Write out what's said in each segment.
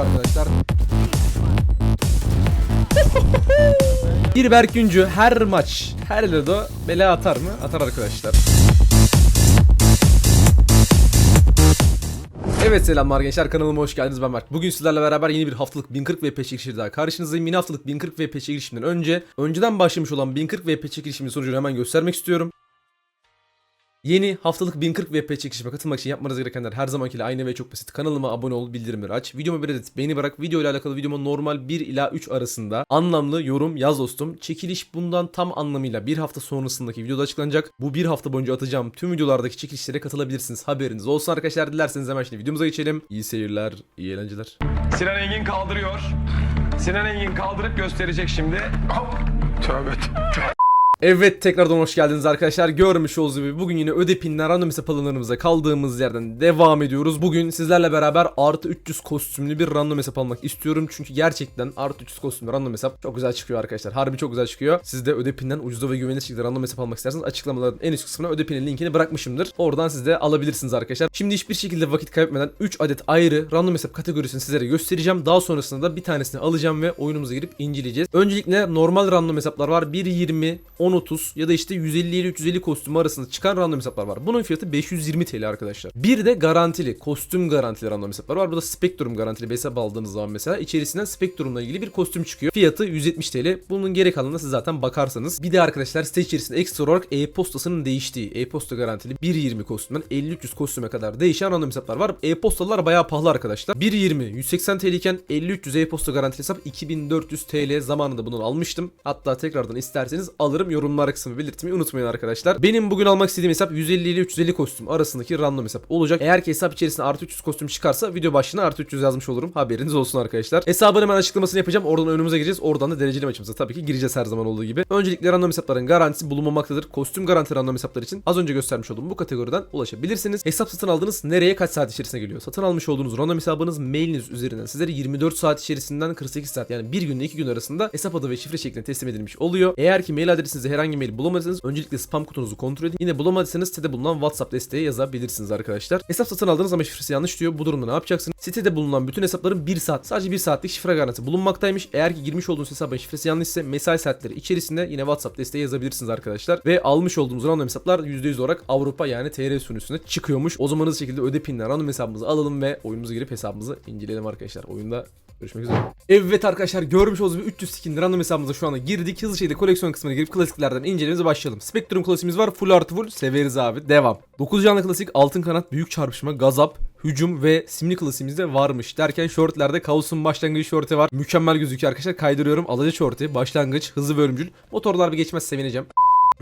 arkadaşlar. Bir Berk Güncü her maç, her lodo bela atar mı? Atar arkadaşlar. Evet selamlar gençler kanalıma hoş geldiniz ben Berk. Bugün sizlerle beraber yeni bir haftalık 1040 VP çekilişi daha karşınızdayım. Yeni haftalık 1040 VP çekilişimden önce önceden başlamış olan 1040 VP çekilişimin sonucunu hemen göstermek istiyorum. Yeni haftalık 1040 VP çekilişime katılmak için yapmanız gerekenler her zamankiyle aynı ve çok basit. Kanalıma abone ol, bildirimleri aç. Videoma bir adet beğeni bırak. Video ile alakalı videoma normal 1 ila 3 arasında anlamlı yorum yaz dostum. Çekiliş bundan tam anlamıyla bir hafta sonrasındaki videoda açıklanacak. Bu bir hafta boyunca atacağım tüm videolardaki çekilişlere katılabilirsiniz. Haberiniz olsun arkadaşlar. Dilerseniz hemen şimdi videomuza geçelim. İyi seyirler, iyi eğlenceler. Sinan Engin kaldırıyor. Sinan Engin kaldırıp gösterecek şimdi. Hop. Tövbe tövbe. Evet tekrardan hoş geldiniz arkadaşlar. Görmüş olduğunuz gibi bugün yine ödepinler random hesap alanlarımıza kaldığımız yerden devam ediyoruz. Bugün sizlerle beraber artı 300 kostümlü bir random hesap almak istiyorum. Çünkü gerçekten artı 300 kostümlü random hesap çok güzel çıkıyor arkadaşlar. Harbi çok güzel çıkıyor. Siz de ödepinden ucuza ve güvenilir şekilde random hesap almak isterseniz açıklamaların en üst kısmına ödepinin linkini bırakmışımdır. Oradan siz de alabilirsiniz arkadaşlar. Şimdi hiçbir şekilde vakit kaybetmeden 3 adet ayrı random hesap kategorisini sizlere göstereceğim. Daha sonrasında da bir tanesini alacağım ve oyunumuza girip inceleyeceğiz. Öncelikle normal random hesaplar var. 1.20, 10.30 ya da işte 150 ile 350 kostüm arasında çıkan random hesaplar var. Bunun fiyatı 520 TL arkadaşlar. Bir de garantili, kostüm garantili random hesaplar var. Bu da Spectrum garantili bir hesap aldığınız zaman mesela içerisinden Spectrum'la ilgili bir kostüm çıkıyor. Fiyatı 170 TL. Bunun geri kalanına siz zaten bakarsanız. Bir de arkadaşlar site içerisinde ekstra olarak e-postasının değiştiği, e-posta garantili 1.20 kostümden 50-300 kostüme kadar değişen random hesaplar var. E-postalar bayağı pahalı arkadaşlar. 1.20 180 TL iken 50-300 e-posta garantili hesap 2400 TL zamanında bunu almıştım. Hatta tekrardan isterseniz alırım yorumlar kısmı belirtmeyi unutmayın arkadaşlar. Benim bugün almak istediğim hesap 150 ile 350 kostüm arasındaki random hesap olacak. Eğer ki hesap içerisinde artı 300 kostüm çıkarsa video başlığına artı 300 yazmış olurum. Haberiniz olsun arkadaşlar. Hesabın hemen açıklamasını yapacağım. Oradan önümüze gireceğiz. Oradan da dereceli maçımıza tabii ki gireceğiz her zaman olduğu gibi. Öncelikle random hesapların garantisi bulunmamaktadır. Kostüm garanti random hesaplar için az önce göstermiş olduğum bu kategoriden ulaşabilirsiniz. Hesap satın aldığınız nereye kaç saat içerisinde geliyor? Satın almış olduğunuz random hesabınız mailiniz üzerinden sizlere 24 saat içerisinden 48 saat yani bir günle iki gün arasında hesap adı ve şifre şeklinde teslim edilmiş oluyor. Eğer ki mail adresinize herhangi mail bulamadıysanız öncelikle spam kutunuzu kontrol edin. Yine bulamadıysanız sitede bulunan WhatsApp desteğe yazabilirsiniz arkadaşlar. Hesap satın aldınız ama şifresi yanlış diyor. Bu durumda ne yapacaksınız? Sitede bulunan bütün hesapların 1 saat sadece 1 saatlik şifre garantisi bulunmaktaymış. Eğer ki girmiş olduğunuz hesabın şifresi yanlışsa mesai saatleri içerisinde yine WhatsApp desteği yazabilirsiniz arkadaşlar. Ve almış olduğumuz random hesaplar %100 olarak Avrupa yani TR sunucusuna çıkıyormuş. O zaman hızlı şekilde öde pinle random hesabımızı alalım ve oyunumuza girip hesabımızı inceleyelim arkadaşlar. Oyunda Görüşmek üzere. Evet arkadaşlar görmüş olduğunuz gibi 300 skin random hesabımıza şu anda girdik. Hızlı şekilde koleksiyon kısmına girip klasiklerden incelememize başlayalım. Spectrum klasiğimiz var. Full artı full. Severiz abi. Devam. 9 canlı klasik, altın kanat, büyük çarpışma, gazap, hücum ve simli klasiğimiz de varmış. Derken shortlerde Kaos'un başlangıcı shorti var. Mükemmel gözüküyor arkadaşlar. Kaydırıyorum. Alaca shorti, başlangıç, hızlı ve. Motorlar bir geçmez sevineceğim.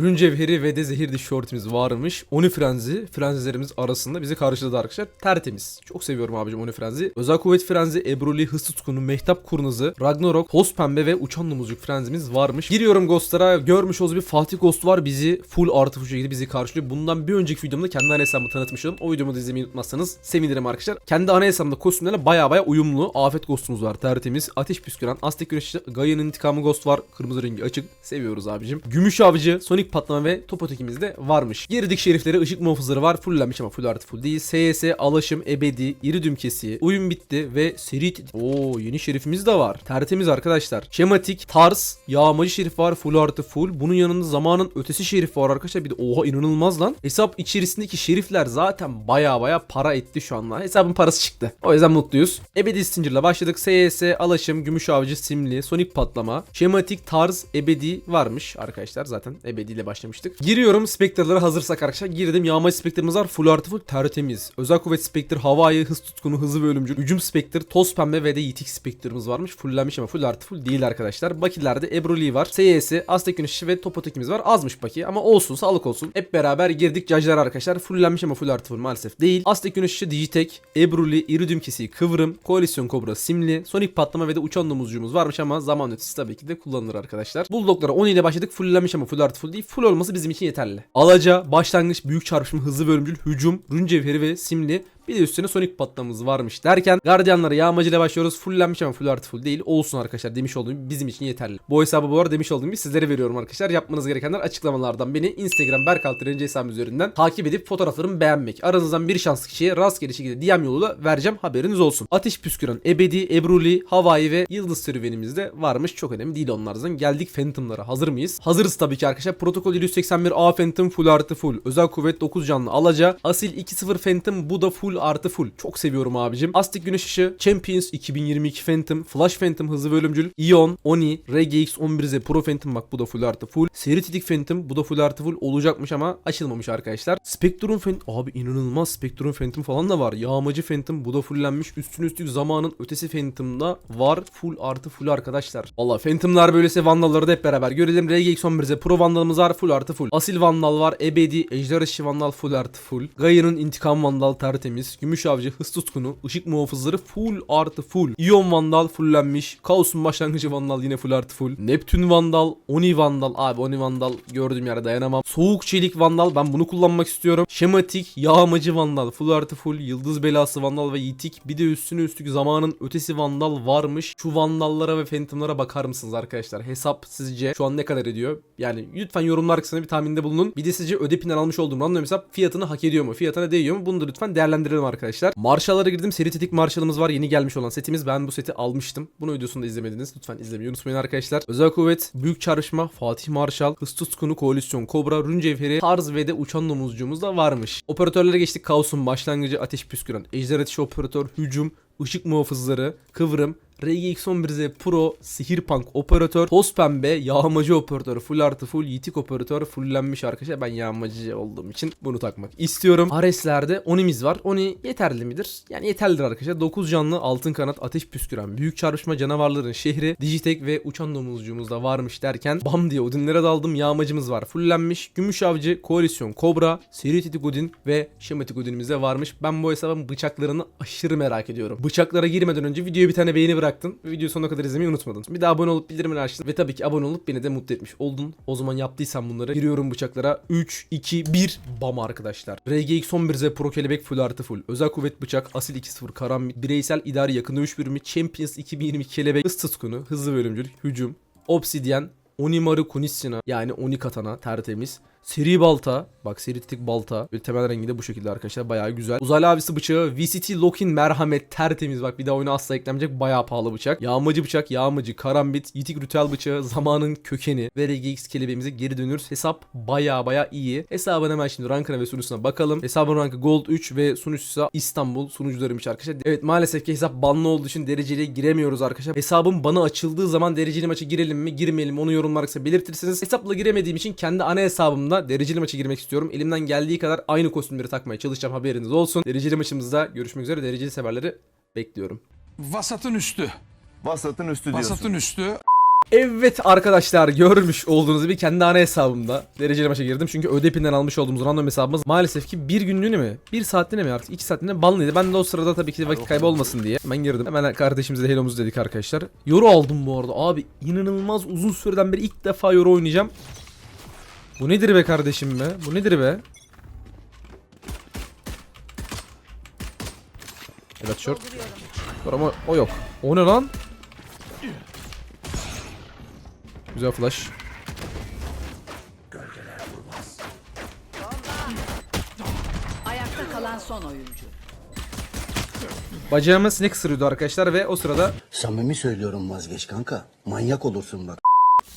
Rün ve de zehir diş shortimiz varmış. Oni frenzi, frenzilerimiz arasında bizi karşıladı arkadaşlar. Tertemiz. Çok seviyorum abicim Oni frenzi. Özel kuvvet frenzi, Ebruli, hız tutkunu, mehtap kurnazı, Ragnarok, toz pembe ve uçan domuzcuk frenzimiz varmış. Giriyorum Ghost'lara. Görmüş olduğunuz bir Fatih Ghost var. Bizi full artı full şekilde bizi karşılıyor. Bundan bir önceki videomda kendi ana hesabımı tanıtmıştım. O videomu da izlemeyi unutmazsanız sevinirim arkadaşlar. Kendi ana hesabımda kostümlerle baya baya uyumlu. Afet Ghost'umuz var. Tertemiz. Ateş püsküren, Aztek güneşçi, Gaia'nın intikamı Ghost var. Kırmızı rengi açık. Seviyoruz abicim. Gümüş avcı, Sonic patlama ve top ötekimiz de varmış. Girdik şerifleri ışık muhafızları var. Fulllenmiş ama full artı full değil. SS, Alaşım, Ebedi, İridüm kesiği, Uyum bitti ve seri... Oo yeni şerifimiz de var. Tertemiz arkadaşlar. Şematik, Tarz, Yağmacı şerif var. Full artı full. Bunun yanında zamanın ötesi şerif var arkadaşlar. Bir de oha inanılmaz lan. Hesap içerisindeki şerifler zaten baya baya para etti şu anda. Hesabın parası çıktı. O yüzden mutluyuz. Ebedi Stinger'la başladık. SS, Alaşım, Gümüş Avcı, Simli, Sonic Patlama, Şematik, Tarz, Ebedi varmış arkadaşlar. Zaten Ebedi ile başlamıştık. Giriyorum Spectre'lara hazırsak arkadaşlar. Girdim. Yağmacı Spectre'ımız var. Full artı full tertemiz. Özel kuvvet Spectre, havai, hız tutkunu, hızlı ve ölümcül. Hücum Spectre, toz pembe ve de yitik Spectre'ımız varmış. Fulllenmiş ama full artı full değil arkadaşlar. Bakilerde Ebru Lee var. SYS, Aztek Güneşi ve Topotekimiz var. Azmış Baki ama olsun sağlık olsun. Hep beraber girdik cajlar arkadaşlar. Fulllenmiş ama full artı full maalesef değil. Aztek Güneşi, Digitek, Ebru Lee, Iridium Kesiği, Kıvrım, Koalisyon Kobra, Simli, Sonic Patlama ve de Uçan Domuzcuğumuz varmış ama zaman ötesi tabii ki de kullanılır arkadaşlar. Bulldog'lara 10 ile başladık. Fulllenmiş ama full artı full değil. Full olması bizim için yeterli. Alaca, başlangıç, büyük çarpışma, hızlı ve ölümcül, hücum, rün cevheri ve simli Bir de üstüne Sonic patlamamız varmış derken Guardianlara yağmacıyla başlıyoruz. Fulllenmiş ama full artı full değil. Olsun arkadaşlar demiş olduğum bizim için yeterli. Bu hesabı bu arada demiş olduğum gibi sizlere veriyorum arkadaşlar. Yapmanız gerekenler açıklamalardan beni Instagram Berkalt Renci hesabım üzerinden takip edip fotoğraflarımı beğenmek. Aranızdan bir şanslı kişiye rastgele şekilde DM yoluyla vereceğim haberiniz olsun. Ateş püsküren Ebedi, Ebruli, Havai ve Yıldız serüvenimizde varmış. Çok önemli değil onlardan. Geldik Phantom'lara. Hazır mıyız? Hazırız tabii ki arkadaşlar. Protokol 781 A Phantom full artı full. Özel kuvvet 9 canlı alaca. Asil 2.0 Phantom bu da full artı full. Çok seviyorum abicim. Astik güneş ışığı, Champions 2022 Phantom, Flash Phantom hızlı ve ölümcül, Ion, Oni, RGX 11Z Pro Phantom bak bu da full artı full. Seri titik Phantom bu da full artı full olacakmış ama açılmamış arkadaşlar. Spectrum Phantom abi inanılmaz Spectrum Phantom falan da var. Yağmacı Phantom bu da fullenmiş. Üstüne üstlük zamanın ötesi Phantom'da var. Full artı full arkadaşlar. Valla Phantom'lar böylese Vandal'ları da hep beraber görelim. RGX 11Z Pro Vandal'ımız var full artı full. Asil Vandal var. Ebedi, Ejder Işığı Vandal full artı full. Gaia'nın intikam Vandal tertemiz. Gümüş Avcı, Hız Tutkunu, Işık Muhafızları full artı full. Ion Vandal fullenmiş. Kaos'un başlangıcı Vandal yine full artı full. Neptün Vandal, Oni Vandal. Abi Oni Vandal gördüğüm yere dayanamam. Soğuk Çelik Vandal ben bunu kullanmak istiyorum. Şematik, Yağmacı Vandal full artı full. Yıldız Belası Vandal ve Yitik. Bir de üstüne üstlük zamanın ötesi Vandal varmış. Şu Vandallara ve Phantom'lara bakar mısınız arkadaşlar? Hesap sizce şu an ne kadar ediyor? Yani lütfen yorumlar kısmına bir tahminde bulunun. Bir de sizce ödepinden almış olduğum random hesap fiyatını hak ediyor mu? Fiyatına değiyor mu? Bunu da lütfen değerlendirelim arkadaşlar. Marşallara girdim. Seri tetik marşalımız var. Yeni gelmiş olan setimiz. Ben bu seti almıştım. Bunu videosunu da izlemediniz. Lütfen izlemeyi unutmayın arkadaşlar. Özel kuvvet, büyük çarpışma, Fatih Marşal, Hız Tutkunu, Koalisyon, Kobra, Rün Cevheri, Tarz ve de uçan domuzcuğumuz da varmış. Operatörlere geçtik. Kaos'un başlangıcı ateş püsküren, ejder ateşi operatör, hücum, ışık muhafızları, kıvrım, RGX 11Z Pro, Sihirpunk operatör, toz pembe, yağmacı operatör, full artı full, yitik operatör fullenmiş arkadaşlar. Ben yağmacı olduğum için bunu takmak istiyorum. Ares'lerde Oni'miz var. Oni yeterli midir? Yani yeterlidir arkadaşlar. 9 canlı, altın kanat, ateş püsküren, büyük çarpışma canavarların şehri, Digitek ve uçan domuzcuğumuz da varmış derken bam diye Odinlere daldım. Yağmacımız var. Fullenmiş. Gümüş avcı, koalisyon, kobra, seri titik Odin ve şematik Odin'imiz de varmış. Ben bu hesabın bıçaklarını aşırı merak ediyorum. Bıçaklara girmeden önce videoya bir tane beğeni bıraktın videoyu sonuna kadar izlemeyi unutmadın. Bir daha abone olup bildirimleri açtın ve tabii ki abone olup beni de mutlu etmiş oldun. O zaman yaptıysan bunları giriyorum bıçaklara. 3, 2, 1 bam arkadaşlar. RGX 11Z Pro kelebek full artı full. Özel kuvvet bıçak, asil 2-0 karambit, bireysel idari yakın dövüş birimi, Champions 2022 kelebek, hız tutkunu, hızlı ve ölümcül, hücum, obsidyen, Onimaru Kunissina yani Oni katana tertemiz. Seri balta. Bak seri titik balta. Ve temel rengi de bu şekilde arkadaşlar. Bayağı güzel. Uzaylı abisi bıçağı. VCT Lokin merhamet tertemiz. Bak bir daha oyuna asla eklenmeyecek. Bayağı pahalı bıçak. Yağmacı bıçak. Yağmacı. Karambit. Yitik ritüel bıçağı. Zamanın kökeni. Ve RGX kelebeğimize geri dönüyoruz. Hesap bayağı bayağı iyi. Hesabın hemen şimdi rankına ve sunucusuna bakalım. Hesabın rankı Gold 3 ve sunucusu İstanbul sunucularıymış arkadaşlar. Evet maalesef ki hesap banlı olduğu için dereceliye giremiyoruz arkadaşlar. Hesabım bana açıldığı zaman dereceli maça girelim mi girmeyelim onu yorumlar kısmına belirtirsiniz. Hesapla giremediğim için kendi ana hesabımda dereceli maça girmek istiyorum. Elimden geldiği kadar aynı kostümleri takmaya çalışacağım haberiniz olsun. Dereceli maçımızda görüşmek üzere. Dereceli severleri bekliyorum. Vasatın üstü. Vasatın üstü diyorsun. Vasatın üstü. Evet arkadaşlar görmüş olduğunuz gibi kendi ana hesabımda dereceli maça girdim. Çünkü ödepinden almış olduğumuz random hesabımız maalesef ki bir günlüğüne mi? Bir saatliğine mi artık? iki saatliğine banlıydı. Ben de o sırada tabii ki vakit kaybı olmasın diye hemen girdim. Hemen kardeşimize de hello'muzu dedik arkadaşlar. Yoru aldım bu arada. Abi inanılmaz uzun süreden beri ilk defa yoru oynayacağım. Bu nedir be kardeşim be? Bu nedir be? Evet short. Var ama o yok. O ne lan? Güzel flash. Ayakta kalan son oyuncu. Bacağıma sinek ısırıyordu arkadaşlar ve o sırada Samimi söylüyorum vazgeç kanka. Manyak olursun bak.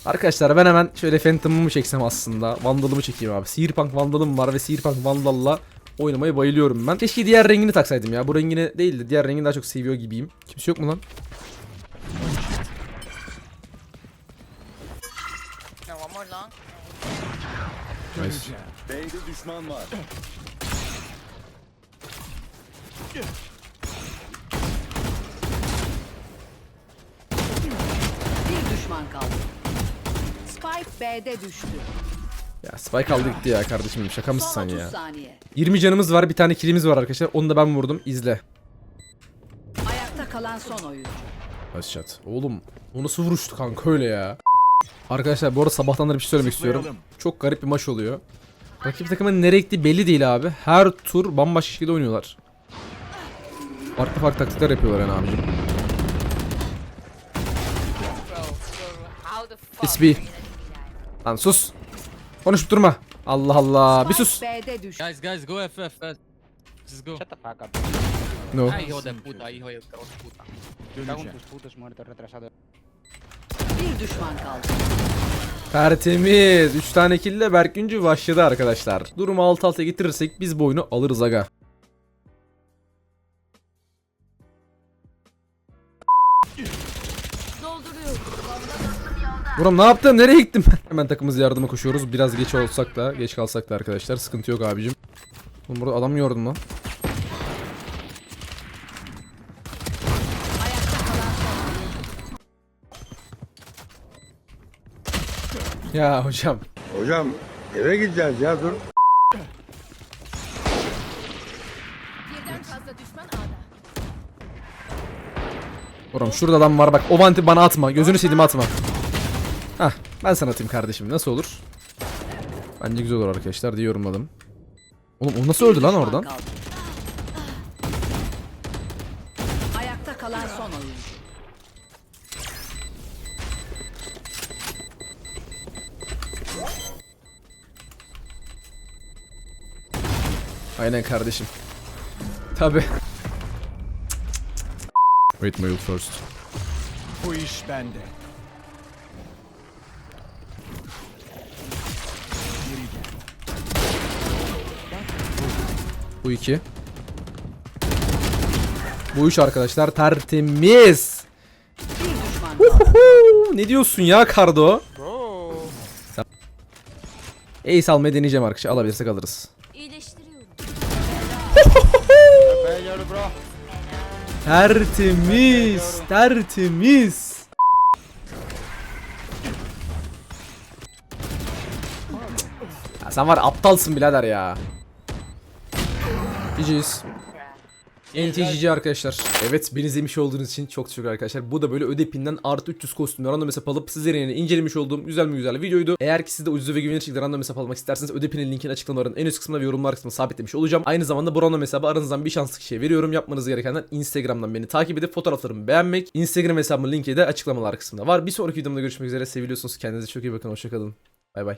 Arkadaşlar ben hemen şöyle Phantom'ımı çeksem aslında. Vandal'ımı çekeyim abi. Searpunk Vandal'ım var ve Searpunk Vandal'la oynamaya bayılıyorum ben. Keşke diğer rengini taksaydım ya. Bu rengini değil de diğer rengini daha çok seviyor gibiyim. Kimse yok mu lan? Nice. B'de düşman var. Bir düşman kaldı. Spike B'de düştü. Ya Spike aldı gitti ya kardeşim. Şaka mısın Son sen 30 ya? saniye. 20 canımız var. Bir tane killimiz var arkadaşlar. Onu da ben vurdum. İzle. Ayakta kalan son oyuncu. Shot. Oğlum o nasıl vuruştu kanka öyle ya. Arkadaşlar bu arada sabahtan da bir şey söylemek istiyorum. Çok garip bir maç oluyor. Rakip takımın nereye gittiği belli değil abi. Her tur bambaşka şekilde oynuyorlar. Farklı farklı taktikler yapıyorlar yani abicim. It's B. Lan sus. Konuşup durma. Allah Allah. Bir sus. B'de. Guys, guys, go FF fast. Let's go. Shut the fuck up. No. Ay, hijo de puta, hijo de puta. Cago en tus putos muertos retrasados. Bir düşman kaldı. Tertemiz. 3 tane kill ile Berk Güncü başladı arkadaşlar. Durumu alt alta getirirsek biz bu oyunu alırız aga. Buram ne yaptım? Nereye gittim ben? Hemen takımız yardıma koşuyoruz. Biraz geç olsak da, geç kalsak da arkadaşlar sıkıntı yok abicim. Oğlum burada adam gördüm lan. Ya hocam. Hocam eve gideceğiz ya dur. Oğlum şurada adam var bak. O vanti bana atma. Gözünü seveyim atma. Hah ben sana atayım kardeşim. Nasıl olur? Bence güzel olur arkadaşlar diye yorumladım. Oğlum o nasıl öldü lan oradan? Ayakta kalan son oyuncu. Aynen kardeşim. Tabi. Wait my ult first. Bu iş bende. Bu iki. Bu üç arkadaşlar tertemiz. Ne diyorsun ya Kardo? Sen- Ace almayı deneyeceğim arkadaşlar. Alabilirsek alırız. Tertemiz, tertemiz. Ya sen var aptalsın birader ya. GG's. NTGG arkadaşlar. Evet beni izlemiş olduğunuz için çok teşekkür arkadaşlar. Bu da böyle ödepinden artı 300 kostümler random hesap alıp sizlerin yerine incelemiş olduğum güzel mi güzel videoydu. Eğer ki siz de ucuz ve güvenilir şekilde random hesap almak isterseniz ödepinin linkini açıklamaların en üst kısmında ve yorumlar kısmına sabitlemiş olacağım. Aynı zamanda bu random hesabı aranızdan bir şanslı kişiye veriyorum. Yapmanız gerekenler Instagram'dan beni takip edip fotoğraflarımı beğenmek. Instagram hesabımın linki de açıklamalar kısmında var. Bir sonraki videomda görüşmek üzere. Seviliyorsunuz. Kendinize çok iyi bakın. Hoşçakalın. Bay bay.